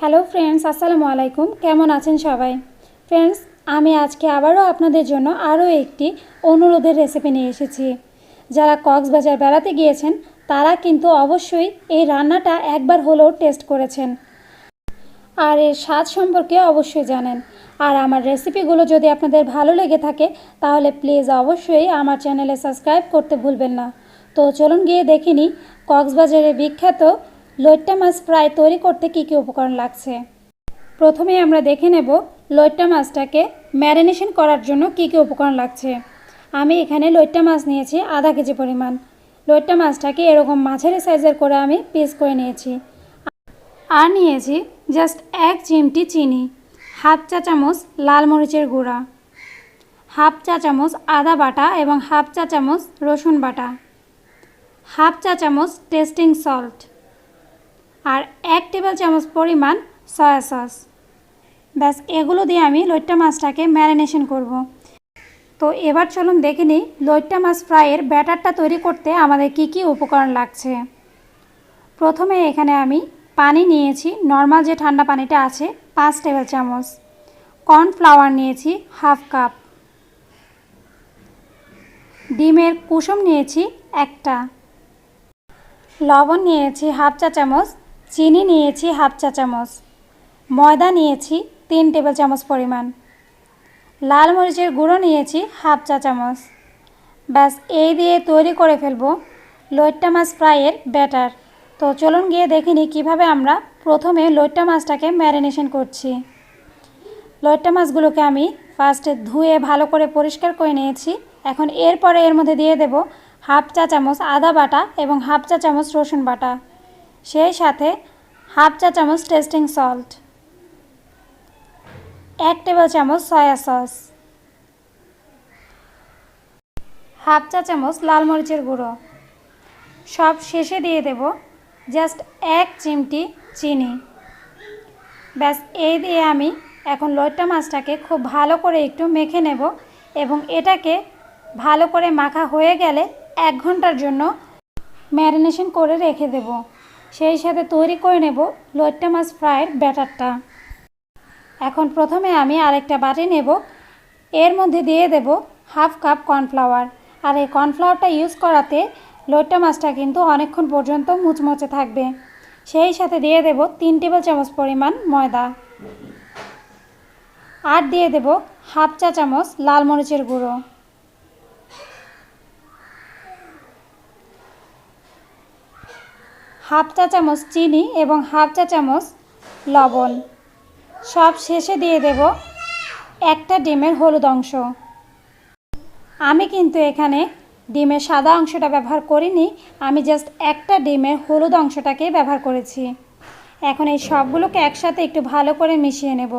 Hello friends, আসসালামু আলাইকুম। কেমন আছেন সবাই? ফ্রেন্ডস, আমি আজকে আবারও আপনাদের জন্য আরও একটি অনুরোধের রেসিপি নিয়ে এসেছি। যারা কক্সবাজার বেড়াতে গিয়েছেন, তারা কিন্তু অবশ্যই এই রান্নাটা একবার হলেও টেস্ট করেছেন। আর এর স্বাদ সম্পর্কে অবশ্যই জানেন। আর আমার রেসিপিগুলো যদি আপনাদের ভালো লেগে থাকে, তাহলে প্লিজ অবশ্যই আমার চ্যানেলে সাবস্ক্রাইব করতে ভুলবেন না। তো চলুন গিয়ে দেখিনি কক্সবাজারে বিখ্যাত লইট্টা মাছ ফ্রাই তৈরি করতে কী কী উপকরণ লাগছে? প্রথমে আমরা দেখে নেব লইট্টা মাছটাকে ম্যারিনেশন করার জন্য কী কী উপকরণ লাগছে। আমি এখানে লইট্টা মাছ নিয়েছি আধা কেজি পরিমাণ। লইট্টা মাছটাকে এরকম মাছের সাইজের করে আমি পিস করে নিয়েছি। আর নিয়েছি জাস্ট এক চিমটি চিনি, হাফ চা চামচ লাল মরিচের গুঁড়া, হাফ চা চামচ আদা বাটা এবং হাফ চা চামচ রসুন বাটা, হাফ চা চামচ টেস্টিং সল্ট। আর এক টেবিল চামচ পরিমাণ সয়া সস ব্যাস, এগুলো দিয়ে আমি লইট্টা মাছটাকে ম্যারিনেশন করব। তো এবার চলুন দেখে নিই লইট্টা মাছ ফ্রাইয়ের ব্যাটারটা তৈরি করতে আমাদের কি কি উপকরণ লাগছে। প্রথমে এখানে আমি পানি নিয়েছি নর্মাল যে ঠান্ডা পানিটা আছে, পাঁচ টেবিল চামচ। কর্নফ্লাওয়ার নিয়েছি হাফ কাপ ডিমের কুসুম নিয়েছি একটা। লবণ নিয়েছি হাফ চা চামচ চিনি নিয়েছি হাফ চা চামচ। ময়দা নিয়েছি তিন টেবিল চামচ পরিমাণ। লাল মরিচের গুঁড়ো নিয়েছি হাফ চা চামচ। ব্যাস, এই দিয়ে তৈরি করে ফেলব লইট্টা মাছ ফ্রাইয়ের ব্যাটার। তো চলুন গিয়ে দেখিনি কীভাবে আমরা প্রথমে লইট্টা মাছটাকে ম্যারিনেশন করছি। লইট্টা মাছগুলোকে আমি ফার্স্টে ধুয়ে ভালো করে পরিষ্কার করে নিয়েছি। এখন এরপরে এর মধ্যে দিয়ে দেব হাফ চা চামচ আদা বাটা এবং হাফ চা চামচ রসুন বাটা। সেই সাথে হাফ চা চামচ টেস্টিং সল্ট, এক টেবিল চামচ সয়া সস হাফ চা চামচ লাল মরিচের গুঁড়ো। সব শেষে দিয়ে দেব জাস্ট এক চিমটি চিনি। ব্যাস, এই দিয়ে আমি এখন লইট্টা মাছটাকে খুব ভালো করে একটু মেখে নেব এবং এটাকে ভালো করে মাখা হয়ে গেলে এক ঘণ্টার জন্য ম্যারিনেশন করে রেখে দেব। সেই সাথে তৈরি করে নেব লইট্টা মাছ ফ্রাইয়ের ব্যাটারটা। এখন প্রথমে আমি আরেকটা বাটি নেব। এর মধ্যে দিয়ে দেব হাফ কাপ কর্নফ্লাওয়ার। আর এই কর্নফ্লাওয়ারটা ইউজ করাতে লইট্টা মাছটা কিন্তু অনেকক্ষণ পর্যন্ত মুচমুচে থাকবে। সেই সাথে দিয়ে দেব তিন টেবিল চামচ পরিমাণ ময়দা। আর দিয়ে দেব হাফ চা চামচ লাল মরিচের গুঁড়ো। হাফ চা চামচ চিনি এবং হাফ চা চামচ লবণ। সব শেষে দিয়ে দেব একটা ডিমের হলুদ অংশ। আমি কিন্তু এখানে ডিমের সাদা অংশটা ব্যবহার করিনি, আমি জাস্ট একটা ডিমের হলুদ অংশটাকে ব্যবহার করেছি। এখন এই সবগুলোকে একসাথে একটু ভালো করে মিশিয়ে নেব।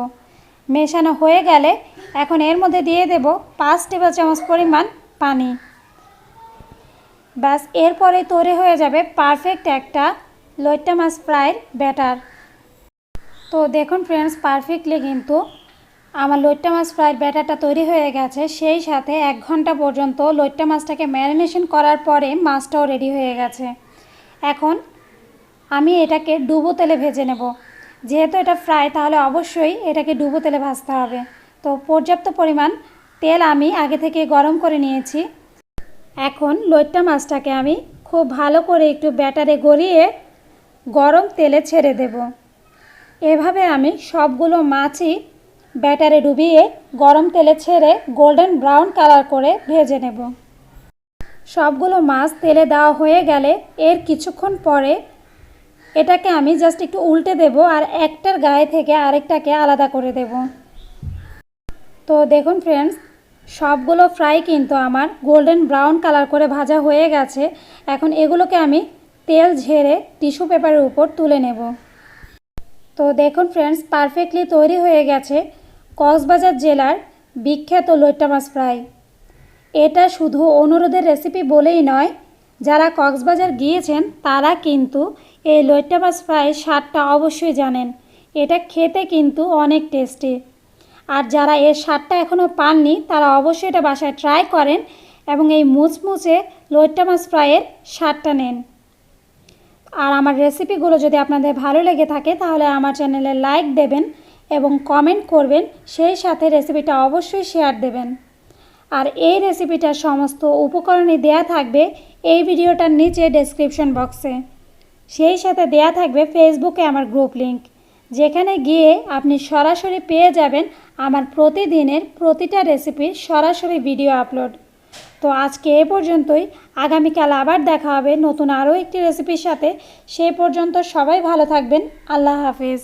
মেশানো হয়ে গেলে এখন এর মধ্যে দিয়ে দেব পাঁচ টেবিল চামচ পরিমাণ পানি। ব্যাস এরপরে তৈরি হয়ে যাবে পারফেক্ট একটা লইট্টা মাছ ফ্রাইয়ের ব্যাটার। তো দেখুন ফ্রেন্ডস পারফেক্টলি কিন্তু আমার লইট্টা মাছ ফ্রাইয়ের ব্যাটারটা তৈরি হয়ে গেছে। সেই সাথে এক ঘণ্টা পর্যন্ত লইট্টা মাছটাকে ম্যারিনেশন করার পরে মাছটাও রেডি হয়ে গেছে। এখন আমি এটাকে ডুবো তেলে ভেজে নেব। যেহেতু এটা ফ্রাই তাহলে অবশ্যই এটাকে ডুবো তেলে ভাজতে হবে। তো পর্যাপ্ত পরিমাণ তেল আমি আগে থেকে গরম করে নিয়েছি। এখন লইট্টা মাছটাকে আমি খুব ভালো করে একটু ব্যাটারে গড়িয়ে গরম তেলে ছেড়ে দেব। এভাবে আমি সবগুলো মাছই ব্যাটারে ডুবিয়ে গরম তেলে ছেড়ে গোল্ডেন ব্রাউন কালার করে ভেজে নেব। সবগুলো মাছ তেলে দেওয়া হয়ে গেলে এর কিছুক্ষণ পরে এটাকে আমি জাস্ট একটু উল্টে দেব আর একটার গায়ে থেকে আরেকটাকে আলাদা করে দেব। তো দেখুন ফ্রেন্ডস সবগুলো ফ্রাই কিন্তু আমার গোল্ডেন ব্রাউন কালার করে ভাজা হয়ে গেছে। এখন এগুলোকে আমি তেল ঝেড়ে টিস্যু পেপারের উপর তুলে নেব। তো দেখুন ফ্রেন্ডস, পারফেক্টলি তৈরি হয়ে গেছে কক্সবাজার জেলার বিখ্যাত লইট্টা মাছ ফ্রাই। এটা শুধু অনুরোধের রেসিপি বলেই নয়, যারা কক্সবাজার গিয়েছেন তারা কিন্তু এই লইট্টা মাছ ফ্রাইয়ের স্বাদটা অবশ্যই জানেন। এটা খেতে কিন্তু অনেক টেস্টি। আর যারা এর স্বাদটা এখনও পাননি, তারা অবশ্যই এটা বাসায় ট্রাই করেন এবং এই মুচমুচে লইট্টা মাছ ফ্রাইয়ের স্বাদটা নেন। আর আমার রেসিপিগুলো যদি আপনাদের ভালো লেগে থাকে, তাহলে আমার চ্যানেলে লাইক দেবেন এবং কমেন্ট করবেন, সেই সাথে রেসিপিটা অবশ্যই শেয়ার দেবেন। আর এই রেসিপিটার সমস্ত উপকরণই দেয়া থাকবে এই ভিডিওটার নিচে ডেসক্রিপশন বক্সে সেই সাথে দেয়া থাকবে ফেসবুকে আমার গ্রুপ লিংক যেখানে গিয়ে আপনি সরাসরি পেয়ে যাবেন আমার প্রতিদিনের প্রতিটা রেসিপির সরাসরি ভিডিও আপলোড তো আজকে এ পর্যন্তই। আগামীকাল আবার দেখা হবে নতুন আরও একটি রেসিপির সাথে। সে পর্যন্ত সবাই ভালো থাকবেন। আল্লাহ হাফিজ।